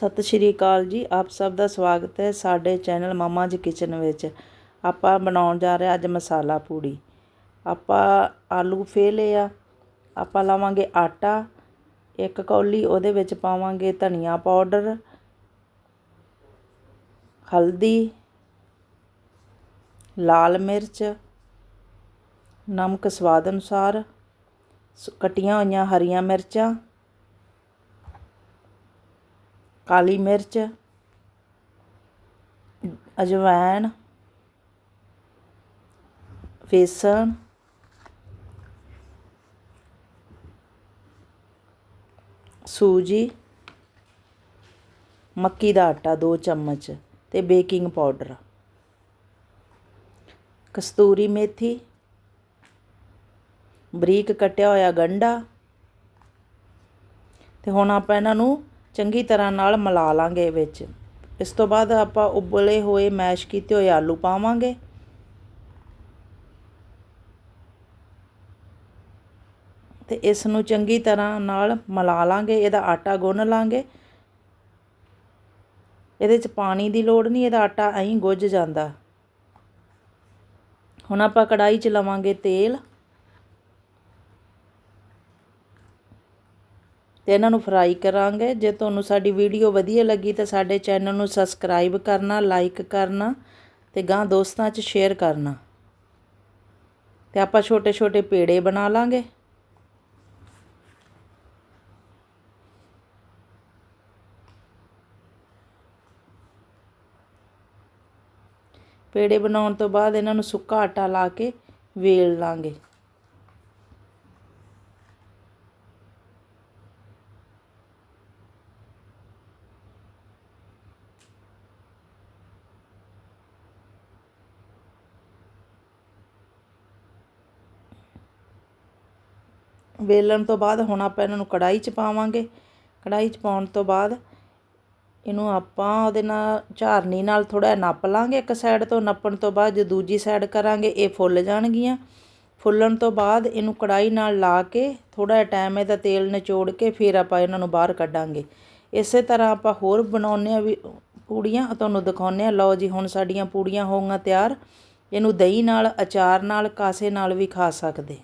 ਸਤਿ ਸ਼੍ਰੀ ਅਕਾਲ ਜੀ। ਆਪ ਸਭ ਦਾ ਸਵਾਗਤ ਹੈ ਸਾਡੇ ਚੈਨਲ ਮਾਮਾ ਜੀ ਕਿਚਨ ਵਿੱਚ। ਆਪਾਂ ਬਣਾਉਣ ਜਾ ਰਹੇ ਹਾਂ ਅੱਜ ਮਸਾਲਾ ਪੂੜੀ। ਆਪਾਂ ਆਲੂ ਫੇ ਲਏ ਆ। ਆਪਾਂ ਲਾਵਾਂਗੇ ਆਟਾ, ਇੱਕ ਕੌਲੀ, ਉਹਦੇ ਵਿੱਚ ਪਾਵਾਂਗੇ ਧਨੀਆ ਪਾਊਡਰ, ਹਲਦੀ, ਲਾਲ ਮਿਰਚ, ਨਮਕ ਸਵਾਦ ਅਨੁਸਾਰ, ਸ- ਕੱਟੀਆਂ ਹੋਈਆਂ ਹਰੀਆਂ ਮਿਰਚਾਂ ਕਾਲੀ ਮਿਰਚ, ਅਜਵਾਇਣ ਬੇਸਣ ਸੂਜੀ, ਮੱਕੀ ਦਾ ਆਟਾ 2 ਚਮਚ ਤੇ ਬੇਕਿੰਗ ਪਾਊਡਰ। ਕਸਤੂਰੀ ਮੇਥੀ, ਬਰੀਕ ਕੱਟਿਆ ਹੋਇਆ ਗੰਢਾ ਤੇ ਹੁਣ ਆਪਾਂ ਇਹਨਾਂ ਨੂੰ ਚੰਗੀ ਤਰ੍ਹਾਂ ਨਾਲ ਮਿਲਾ ਲਾਂਗੇ ਵਿੱਚ। ਇਸ ਤੋਂ ਬਾਅਦ ਆਪਾਂ ਉਬਲੇ ਹੋਏ ਮੈਸ਼ ਕੀਤੇ ਹੋਏ ਆਲੂ ਪਾਵਾਂਗੇ। ਤੇ ਇਸ ਨੂੰ ਚੰਗੀ ਤਰ੍ਹਾਂ ਨਾਲ ਮਿਲਾ ਲਾਂਗੇ, ਇਹਦਾ ਆਟਾ ਗੁੰਨ ਲਾਂਗੇ। ਇਹਦੇ 'ਚ ਪਾਣੀ ਦੀ ਲੋੜ ਨਹੀਂ, ਇਹਦਾ ਆਟਾ ਐਂ ਗੁੱਝ ਜਾਂਦਾ। ਹੁਣ ਆਪਾਂ ਕੜਾਈ 'ਚ ਲਵਾਂਗੇ ਤੇਲ। ਅਤੇ ਇਹਨਾਂ ਨੂੰ ਫਰਾਈ ਕਰਾਂਗੇ। ਜੇ ਤੁਹਾਨੂੰ ਸਾਡੀ ਵੀਡੀਓ ਵਧੀਆ ਲੱਗੀ ਤਾਂ ਸਾਡੇ ਚੈਨਲ ਨੂੰ ਸਬਸਕ੍ਰਾਈਬ ਕਰਨਾ, ਲਾਈਕ ਕਰਨਾ ਅਤੇ ਗਾਂ ਦੋਸਤਾਂ 'ਚ ਸ਼ੇਅਰ ਕਰਨਾ। ਤੇ ਆਪਾਂ ਛੋਟੇ ਛੋਟੇ ਪੇੜੇ ਬਣਾ ਲਾਂਗੇ। ਪੇੜੇ ਬਣਾਉਣ ਤੋਂ ਬਾਅਦ ਇਹਨਾਂ ਨੂੰ ਸੁੱਕਾ ਆਟਾ ਲਾ ਕੇ ਵੇਲ ਲਾਂਗੇ। ਵੇਲਣ ਤੋਂ ਬਾਅਦ ਹੁਣ ਆਪਾਂ ਇਹਨਾਂ ਨੂੰ ਕੜਾਹੀ 'ਚ ਪਾਵਾਂਗੇ। ਕੜਾਹੀ 'ਚ ਪਾਉਣ ਤੋਂ ਬਾਅਦ ਇਹਨੂੰ ਆਪਾਂ ਉਹਦੇ ਨਾਲ ਝਾਰਨੀ ਨਾਲ ਥੋੜਾ ਨੱਪ ਲਾਂਗੇ ਇੱਕ ਸਾਈਡ ਤੋਂ। ਨੱਪਣ ਤੋਂ ਬਾਅਦ ਜੇ ਦੂਜੀ ਸਾਈਡ ਕਰਾਂਗੇ, ਇਹ ਫੁੱਲ ਜਾਣਗੀਆਂ। ਫੁੱਲਣ ਤੋਂ ਬਾਅਦ ਇਹਨੂੰ ਕੜਾਈ ਨਾਲ ਲਾ ਕੇ ਥੋੜਾ ਟਾਈਮ ਇਹਦਾ ਤੇਲ ਨਿਚੋੜ ਕੇ ਫਿਰ ਆਪਾਂ ਇਹਨਾਂ ਨੂੰ ਬਾਹਰ ਕੱਢਾਂਗੇ। ਇਸੇ ਤਰ੍ਹਾਂ ਆਪਾਂ ਹੋਰ ਬਣਾਉਂਦੇ ਆ ਵੀ ਪੂੜੀਆਂ। ਤੁਹਾਨੂੰ ਦਿਖਾਉਂਦੇ ਆ ਲਓ ਜੀ, ਹੁਣ ਸਾਡੀਆਂ ਪੂੜੀਆਂ ਹੋਊਗੀਆਂ ਤਿਆਰ। ਇਹਨੂੰ ਦਹੀਂ ਨਾਲ, ਅਚਾਰ ਨਾਲ, ਕਾਸੇ ਨਾਲ ਵੀ ਖਾ ਸਕਦੇ।